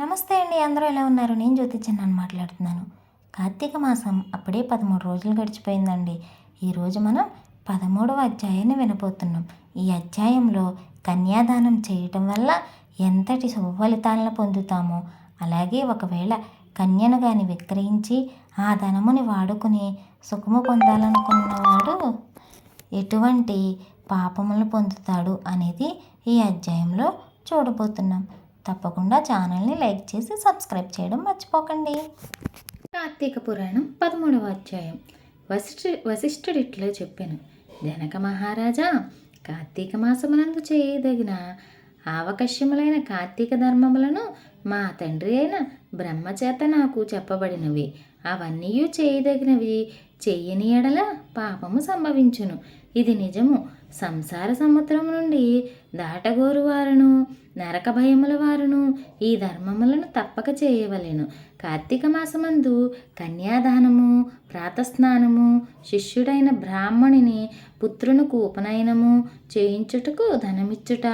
నమస్తే అండి అందరూ ఎలా ఉన్నారు? నేను జ్యోతి చిన్నాను మాట్లాడుతున్నాను. కార్తీక మాసం అప్పుడే పదమూడు రోజులు గడిచిపోయిందండి. ఈరోజు మనం పదమూడవ అధ్యాయాన్ని వినబోతున్నాం. ఈ అధ్యాయంలో కన్యాదానం చేయటం వల్ల ఎంతటి శుభ ఫలితాలను పొందుతామో అలాగే ఒకవేళ కన్యను గాని విక్రయించి ఆ ధనముని వాడుకుని సుఖము పొందాలనుకున్నవాడు ఎటువంటి పాపములు పొందుతాడు అనేది ఈ అధ్యాయంలో చూడబోతున్నాం. తప్పకుండా ఛానల్ని లైక్ చేసి సబ్స్క్రైబ్ చేయడం మర్చిపోకండి. కార్తీక పురాణం పదమూడవ అధ్యాయం. వశిష్ఠ వశిష్ఠుడిట్లో చెప్పాను. జనక మహారాజా కార్తీక మాసమునందు చేయదగిన ఆవకశ్యములైన కార్తీక ధర్మములను మా తండ్రి అయిన బ్రహ్మచేత నాకు చెప్పబడినవి. అవన్నీ చేయదగినవి. చెయ్యని ఎడల పాపము సంభవించును. ఇది నిజము. సంసార సముద్రం నుండి దాటగోరు వారును నరక భయముల వారును ఈ ధర్మములను తప్పక చేయవలెను. కార్తీక మాసమందు కన్యాదానము ప్రాతస్నానము శిష్యుడైన బ్రాహ్మణుని పుత్రునకు ఉపనయనము చేయించుటకు ధనమిచ్చుట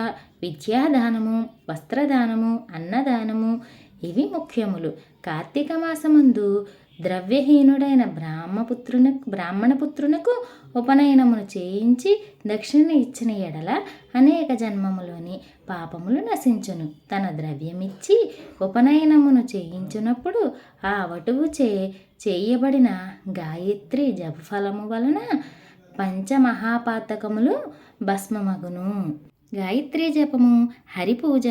విద్యాదానము వస్త్రదానము అన్నదానము ఇవి ముఖ్యములు. కార్తీక మాసమందు ద్రవ్యహీనుడైన బ్రాహ్మపుత్రునకు బ్రాహ్మణపుత్రునకు ఉపనయనమును చేయించి దక్షిణ ఇచ్చిన ఎడల అనేక జన్మములోని పాపములు నశించును. తన ద్రవ్యమిచ్చి ఉపనయనమును చేయించున్నప్పుడు ఆ వటువు చే చేయబడిన గాయత్రి జపఫలము వలన పంచమహాపాతకములు భస్మమగును. గాయత్రి జపము హరిపూజ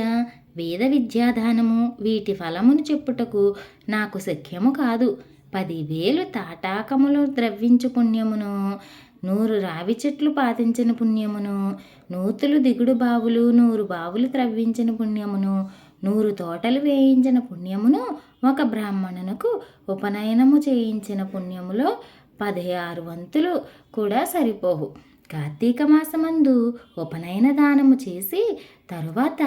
వేద విద్యాదానము వీటి ఫలమును చెప్పుటకు నాకు శక్యము కాదు. పదివేలు తాటాకములు ద్రవ్వించు పుణ్యమును నూరు రావి చెట్లు పాతించిన పుణ్యమును నూతులు దిగుడు బావులు నూరు బావులు త్రవ్వించిన పుణ్యమును నూరు తోటలు వేయించిన పుణ్యమును ఒక బ్రాహ్మణునకు ఉపనయనము చేయించిన పుణ్యములో పదహారు వంతులు కూడా సరిపోవు. కార్తీక మాసమందు ఉపనయన దానము చేసి తరువాత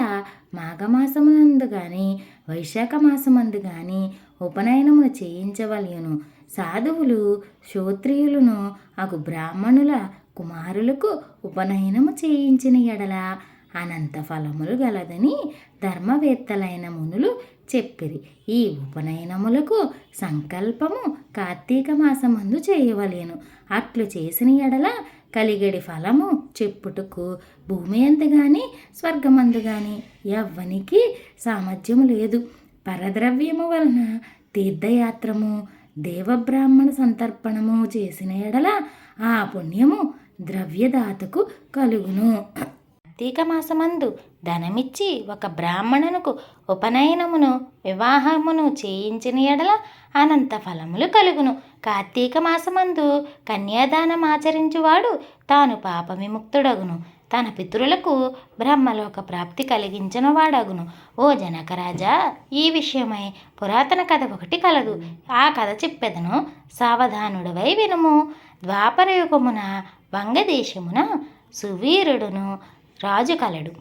మాఘమాసమునందు కానీ వైశాఖ మాసమందు కానీ ఉపనయనమును చేయించవలయును. సాధువులు శ్రోత్రియులను అగు బ్రాహ్మణుల కుమారులకు ఉపనయనము చేయించిన ఎడల అనంత ఫలములు గలదని ధర్మవేత్తలైన మునులు చెప్పిరి. ఈ ఉపనయనములకు సంకల్పము కార్తీక మాసమందు చేయవలేను అట్లు చేసిన ఎడల కలిగడి ఫలము చెప్పుటకు భూమి అందు కానీ స్వర్గమందు కానీ ఎవ్వనికి సామర్థ్యము లేదు. పరద్రవ్యము వలన తీర్థయాత్రము దేవబ్రాహ్మణ సంతర్పణము చేసిన ఎడల ఆ పుణ్యము ద్రవ్యదాతకు కలుగును. కార్తీక మాసమందు ధనమిచ్చి ఒక బ్రాహ్మణునకు ఉపనయనమును వివాహమును చేయించిన ఎడల అనంత ఫలములు కలుగును. కార్తీక మాసమందు కన్యాదానం ఆచరించువాడు తాను పాప విముక్తుడగును. తన పితరులకు బ్రహ్మలోక ప్రాప్తి కలిగించిన వాడగును ఓ జనకరాజా ఈ విషయమై పురాతన కథ ఒకటి కలదు. ఆ కథ చెప్పెదను సావధానుడవై వినుము. ద్వాపరయుగమున వంగదేశమున సువీరుడును రాజు కలడు.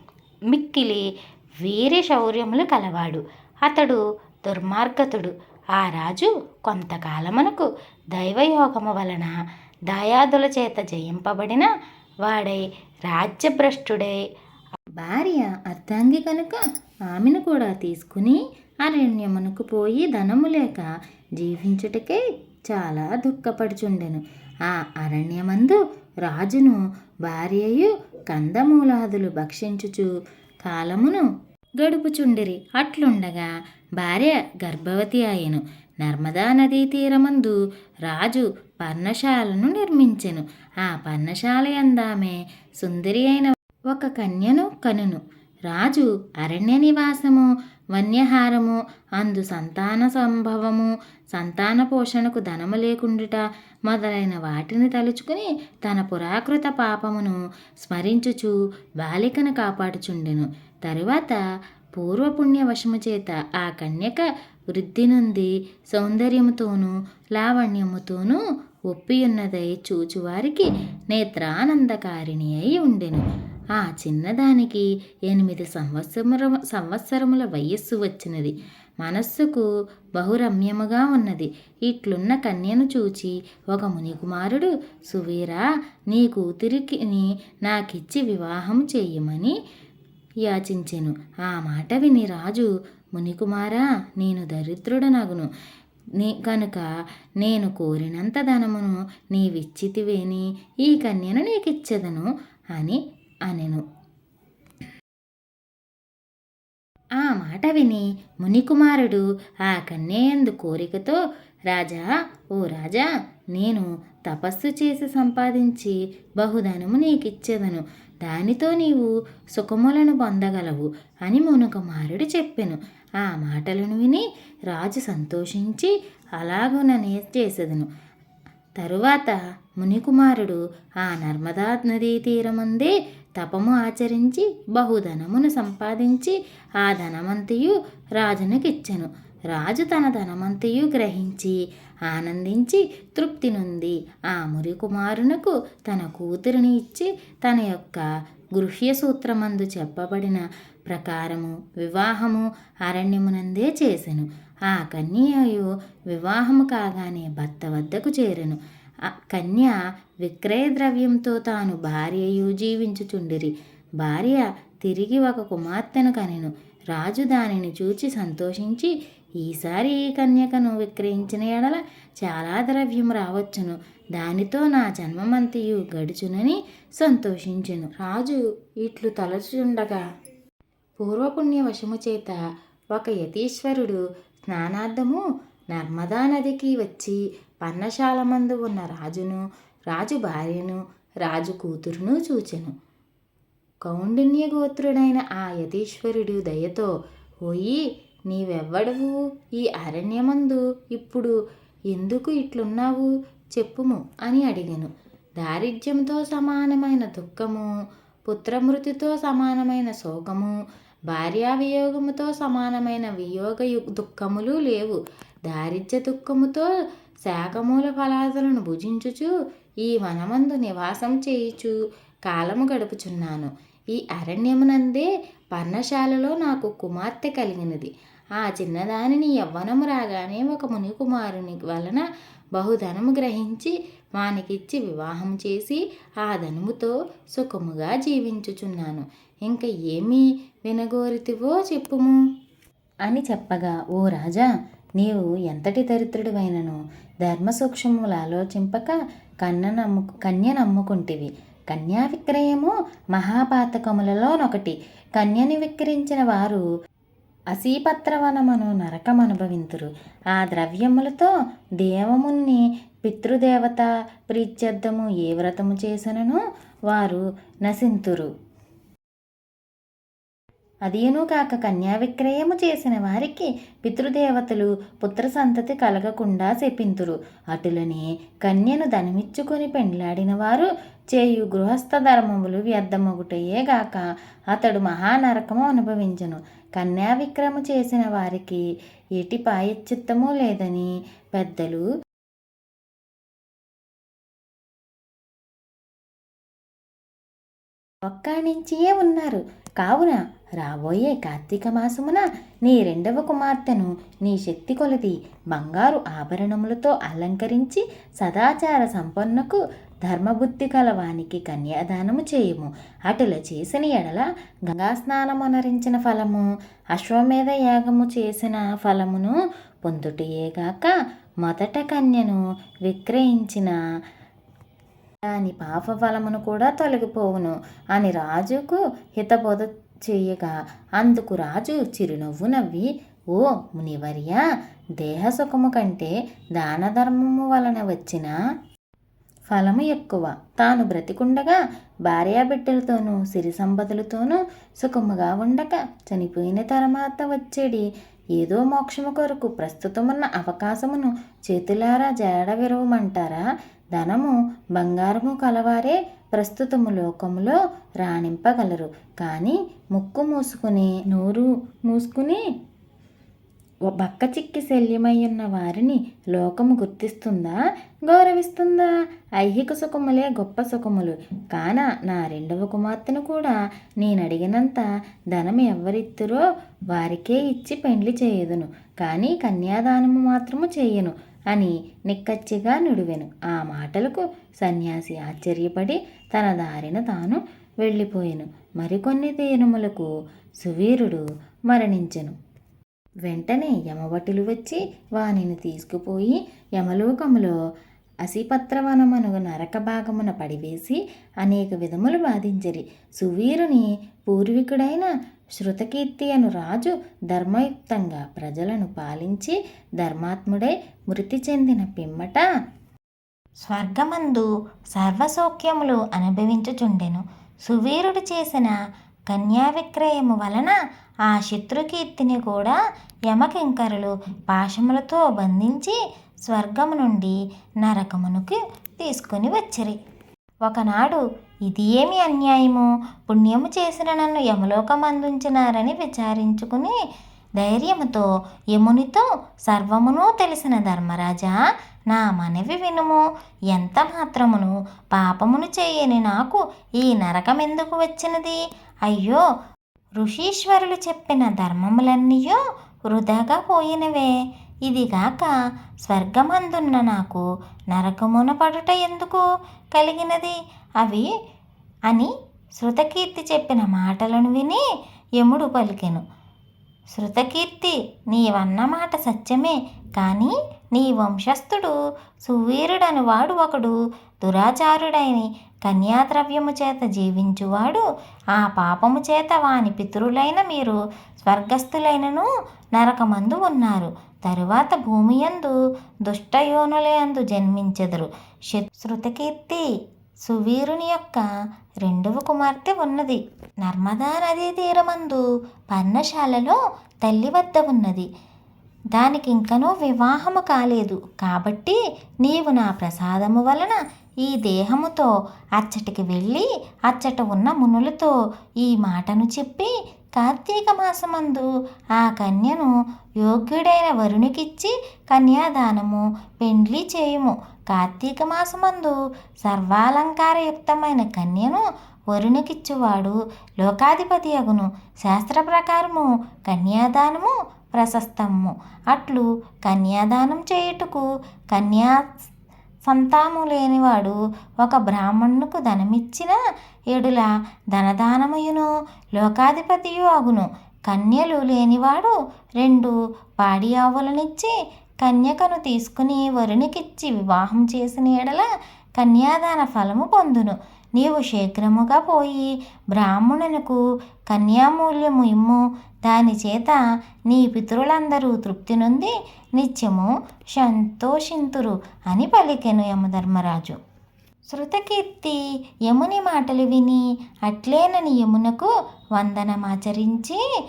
మిక్కిలి వీర శౌర్యములు కలవాడు. అతడు దుర్మార్గతుడు. ఆ రాజు కొంతకాలమునకు దైవయోగము వలన దాయాదుల చేత జయింపబడిన వాడై రాజ్యభ్రష్టుడై. భార్య అర్ధాంగి కనుక ఆమెను కూడా తీసుకుని అరణ్యమునకు పోయి ధనము లేక జీవించుటకే చాలా దుఃఖపడుచుండెను. ఆ అరణ్యమందు రాజును భార్యయు కందమూలాదులు భక్షించుచు కాలమును గడుపుచుండిరి. అట్లుండగా భార్య గర్భవతి అయ్యను. నర్మదా నదీ తీరమందు రాజు పర్ణశాలను నిర్మించెను. ఆ పర్ణశాల అందామే సుందరి అయిన ఒక కన్యను కనును. రాజు అరణ్య నివాసము వన్యహారము అందు సంతాన సంభవము సంతాన పోషణకు ధనము లేకుండుట మొదలైన వాటిని తలుచుకుని తన పురాకృత పాపమును స్మరించుచు బాలికను కాపాడుచుండెను. తరువాత పూర్వపుణ్యవశము చేత ఆ కన్యక వృద్ధి నుండి సౌందర్యముతోనూ లావణ్యముతోనూ ఒప్పియున్నదై చూచువారికి నేత్రానందకారిణి అయి ఉండెను. ఆ చిన్నదానికి ఎనిమిది సంవత్సరముల సంవత్సరముల వయస్సు వచ్చినది. మనస్సుకు బహురమ్యముగా ఉన్నది. ఇట్లున్న కన్యను చూచి ఒక మునికుమారుడు సువీరా నీ కూతురికిని నాకిచ్చి వివాహం చేయమని యాచించెను. ఆ మాట విని రాజు మునికుమారా నేను దరిద్రుడనగును. నీ కనుక నేను కోరినంత ధనమును నీవిచ్చితివేని ఈ కన్యను నీకిచ్చెదను అని అనెను. ఆ మాట విని మునికుమారుడు ఆ కన్యయందు కోరికతో రాజా ఓ రాజా నేను తపస్సు చేసి సంపాదించి బహుధనము నీకిచ్చేదను. దానితో నీవు సుఖములను పొందగలవు అని మునుకుమారుడు చెప్పెను. ఆ మాటలను విని రాజు సంతోషించి అలాగుననే చేసేదను. తరువాత మునికుమారుడు ఆ నర్మదా నదీ తీరమందే తపము ఆచరించి బహుధనమును సంపాదించి ఆ ధనమంతయు రాజునకిచ్చెను. రాజు తన ధనమంతయు గ్రహించి ఆనందించి తృప్తి నొంది. ఆ మురికుమారునకు తన కూతురిని ఇచ్చి తన యొక్క గృహ్య సూత్రమందు చెప్పబడిన ప్రకారము వివాహము అరణ్యమునందే చేసెను. ఆ కన్యయు వివాహము కాగానే భర్త వద్దకు చేరెను. కన్య విక్రయ ద్రవ్యంతో తాను భార్యయు జీవించుచుండిరి. భార్య తిరిగి ఒక కుమార్తెను కనెను. రాజు దానిని చూచి సంతోషించి ఈసారి ఈ కన్యకను విక్రయించిన ఎడల చాలా ద్రవ్యం రావచ్చును. దానితో నా జన్మమంతియు గడుచునని సంతోషించెను. రాజు ఇట్లు తలచుండగా పూర్వపుణ్య వశము చేత ఒక యతీశ్వరుడు స్నానార్థము నర్మదా నదికి వచ్చి పర్ణశాల మందు ఉన్న రాజును రాజు భార్యను రాజు కూతురును చూచెను. కౌండిన్య గోత్రుడైన ఆ యతీశ్వరుడు దయతో పోయి నీవెవ్వడవు? ఈ అరణ్యమందు ఇప్పుడు ఎందుకు ఇట్లున్నావు? చెప్పుము అని అడిగాను. దారిద్ర్యంతో సమానమైన దుఃఖము పుత్రమృతితో సమానమైన శోకము భార్యా వియోగముతో సమానమైన వియోగ యు- దుఃఖములు లేవు. దారిద్ర్య దుఃఖముతో శాకమూల ఫలాదులను భుజించుచు ఈ వనమందు నివాసం చేయుచు కాలము గడుపుచున్నాను. ఈ అరణ్యమునందే పర్ణశాలలో నాకు కుమార్తె కలిగినది. ఆ చిన్నదానిని యవ్వనము రాగానే ఒక మునికుమారుని వలన బహుధనము గ్రహించి వానికిచ్చి వివాహం చేసి ఆ ధనముతో సుఖముగా జీవించుచున్నాను. ఇంక ఏమి వినగోరితివో చెప్పుము. అని చెప్పగా ఓ రాజా నీవు ఎంతటి దరిద్రుడివైనను? ధర్మ సూక్ష్మములు ఆలోచింపక కన్న నమ్ము కన్య నమ్ముకుంటివి. కన్యా విక్రయము మహాపాతకములలోనొకటి. కన్యని విక్రయించిన వారు అసీపత్రవనమును నరకం అనుభవింతురు ఆ ద్రవ్యములతో దేవముని పితృదేవత ప్రీత్యర్థము ఏ వ్రతము చేసినను వారు నశింతురు. అదియును కాక కన్యా విక్రయము చేసిన వారికి పితృదేవతలు పుత్ర సంతతి కలగకుండా శపింతురు. అటులనే కన్యను ధనమిచ్చుకొని పెండ్లాడిన వారు చేయు గృహస్థ ధర్మములు వ్యర్థమొగుటయేగాక అతడు మహానరకము అనుభవించను. కన్యా విక్రము చేసిన వారికి ఎటి పాయచిత్తము లేదని పెద్దలు ఒక్కానించియే ఉన్నారు. కావున రాబోయే కార్తీక మాసమున నీ రెండవ కుమార్తెను నీ శక్తి కొలది బంగారు ఆభరణములతో అలంకరించి సదాచార సంపన్నకు ధర్మబుద్ధి కలవానికి కన్యాదానము చేయము. అటుల చేసిన ఎడల గంగాస్నానమునరించిన ఫలము అశ్వమేధ యాగము చేసిన ఫలమును పొందుటయేగాక మొదట కన్యను విక్రయించిన దాని పాప ఫలమును కూడా తొలగిపోవును. అని రాజుకు హితబోధ చేయగా అందుకు రాజు చిరునవ్వు నవ్వి ఓ మునివర్య దేహ సుఖము కంటే దాన ధర్మము వలన వచ్చిన ఫలము ఎక్కువ. తాను బ్రతికుండగా భార్యాబిడ్డలతోనూ సిరి సంపదలతోనూ సుఖముగా ఉండక చనిపోయిన తర్వాత వచ్చేడి. ఏదో మోక్షము కొరకు ప్రస్తుతమున్న అవకాశమును చేతులారా జాడ విరవమంటారా? ధనము బంగారము కలవారే ప్రస్తుతము లోకములో రాణింపగలరు. కానీ ముక్కు మూసుకుని నోరు మూసుకుని బక్క చిక్కి శల్యమయ్యున్న వారిని లోకము గుర్తిస్తుందా? గౌరవిస్తుందా? ఐహిక సుఖములే గొప్ప సుఖములు. కాన నా రెండవ కుమార్తెను కూడా నేను అడిగినంత ధనం ఎవరిత్తురో వారికే ఇచ్చి పెండ్లి చేయదును కానీ కన్యాదానము మాత్రము చేయను అని నిక్కచ్చిగా నుడివెను. ఆ మాటలకు సన్యాసి ఆశ్చర్యపడి తన దారిన తాను వెళ్ళిపోయెను. మరికొన్ని దినములకు సువీరుడు మరణించెను. వెంటనే యమవటులు వచ్చి వానిని తీసుకుపోయి యమలోకములో అసిపత్రవనమనుగు నరక భాగమున పడివేసి అనేక విధములు బాధించరి. సువీరుని పూర్వీకుడైన శృతకీర్తి అను రాజు ధర్మయుక్తంగా ప్రజలను పాలించి ధర్మాత్ముడై మృతి చెందిన పిమ్మట. స్వర్గమందు సర్వసౌఖ్యములు అనుభవించుచుండెను. సువీరుడు చేసిన కన్యా విక్రయము వలన ఆ శత్రుకీర్తిని కూడా యమకింకరులు పాశములతో బంధించి స్వర్గము నుండి నరకమునికి తీసుకొని వచ్చిరి. ఒకనాడు ఇది ఏమి అన్యాయము? పుణ్యము చేసిన నన్ను యమలోకం అందించినారని విచారించుకుని ధైర్యముతో యమునితో సర్వమును తెలిసిన ధర్మరాజా నా మనవి వినుము. ఎంత మాత్రమును పాపమును చేయని నాకు ఈ నరకం ఎందుకు వచ్చినది? అయ్యో ఋషీశ్వరులు చెప్పిన ధర్మములన్నీయో వృధాగా పోయినవే. ఇదిగాక స్వర్గమందున్న నాకు నరకమున పడుట ఎందుకు కలిగినది? అవి అని శృతకీర్తి చెప్పిన మాటలను విని యముడు పలికెను. శృతకీర్తి నీవన్న మాట సత్యమే కానీ నీ వంశస్థుడు సువీరుడని వాడు ఒకడు దురాచారుడైని కన్యాద్రవ్యము చేత జీవించువాడు ఆ పాపము చేత వాని పితరులైన మీరు స్వర్గస్థులైనను నరకమందు ఉన్నారు. తరువాత భూమి యందు దుష్టయోనులందు జన్మించెదరు శృతకీర్తి సువీరుని యొక్క రెండవ కుమార్తె ఉన్నది. నర్మదా నదీ తీరమందు పర్ణశాలలో తల్లి వద్ద ఉన్నది. దానికి ఇంకనూ వివాహము కాలేదు. కాబట్టి నీవు నా ప్రసాదము వలన ఈ దేహముతో అచ్చటికి వెళ్ళి అచ్చట ఉన్న మునులతో ఈ మాటను చెప్పి కార్తీక మాసమందు ఆ కన్యను యోగ్యుడైన వరుణికిచ్చి కన్యాదానము పెండ్లి చేయుము. కార్తీక మాసమందు సర్వాలంకారయుక్తమైన కన్యను వరుణికిచ్చువాడు లోకాధిపతి అగును. శాస్త్ర ప్రకారము కన్యాదానము ప్రశస్తము అట్లు కన్యాదానం చేయుటకు కన్యా సంతాము లేనివాడు ఒక బ్రాహ్మణుకు ధనమిచ్చిన ఎడుల ధనదానమయును లోకాధిపతియు అగును కన్యలు లేనివాడు రెండు పాడి ఆవులనిచ్చి కన్యకను తీసుకుని వరునికిచ్చి వివాహం చేసిన ఎడల కన్యాదాన ఫలము పొందును. నీవు శీఘ్రముగా పోయి బ్రాహ్మణునకు కన్యామూల్యము ఇమ్ము. దాని చేత నీ పితరులందరూ తృప్తి నుండి నిత్యము సంతోషింతురు అని పలికెను యమధర్మరాజు. శృతకీర్తి యముని మాటలు విని అట్లేనని యమునకు వందనమాచరించి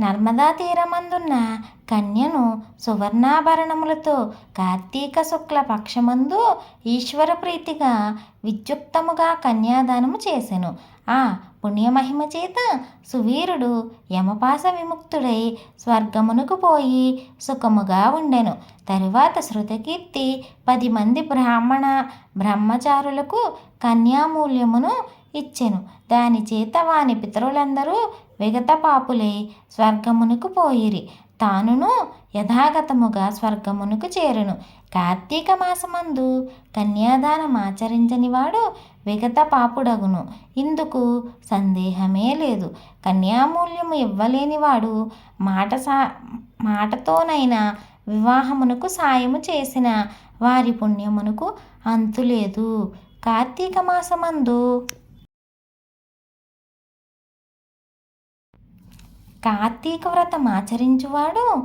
నర్మదా తీరమందున్న కన్యను సువర్ణాభరణములతో కార్తీక శుక్ల పక్షమందు ఈశ్వర ప్రీతిగా విద్యుక్తముగా కన్యాదానము చేసెను. ఆ పుణ్యమహిమ చేత సువీరుడు యమపాస విముక్తుడై స్వర్గమునకు పోయి సుఖముగా ఉండెను. తరువాత శృతకీర్తి పది మంది బ్రాహ్మణ బ్రహ్మచారులకు కన్యామూల్యమును ఇచ్చెను. దాని చేత వాని పితరులందరూ విగత పాపులై స్వర్గమునకు పోయిరి. తానును యథాగతముగా స్వర్గమునకు చేరును. కార్తీక మాసమందు కన్యాదానం ఆచరించని వాడు విగత పాపుడగును ఇందుకు సందేహమే లేదు. కన్యామూల్యము ఇవ్వలేనివాడు మాట సా మాటతోనైనా వివాహమునకు సాయము చేసిన వారి పుణ్యమునకు అంతులేదు. కార్తీక మాసమందు కార్తీక వ్రతం ఆచరించువాడు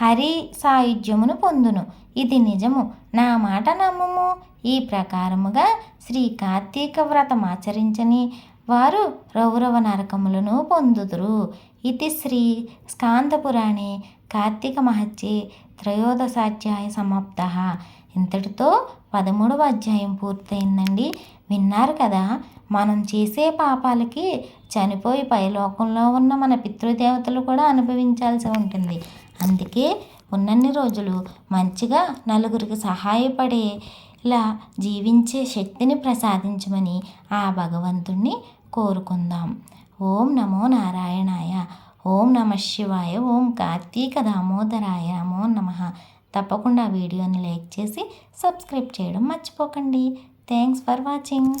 హరి సాయుధ్యమును పొందును. ఇది నిజము. నా మాట నమ్మము. ఈ ప్రకారముగా శ్రీ కార్తీక వ్రతం ఆచరించని వారు రౌరవ నరకములను పొందుదురు. ఇది శ్రీ స్కాంతపురాణే కార్తీక మహత్యే త్రయోదశాధ్యాయ సమాప్త. ఇంతటితో పదమూడవ అధ్యాయం పూర్తయిందండి. విన్నారు కదా మనం చేసే పాపాలకి చనిపోయి పైలోకంలో ఉన్న మన పితృదేవతలు కూడా అనుభవించాల్సి ఉంటుంది. అందుకే ఉన్నన్ని రోజులు మంచిగా నలుగురికి సహాయపడేలా జీవించే శక్తిని ప్రసాదించమని ఆ భగవంతుణ్ణి కోరుకుందాం. ఓం నమో నారాయణాయ ఓం నమ శివాయ ఓం కార్తీక దామోదరాయ నమో నమ. తప్పకుండా వీడియోని లైక్ చేసి సబ్స్క్రైబ్ చేయడం మర్చిపోకండి. Thanks for watching.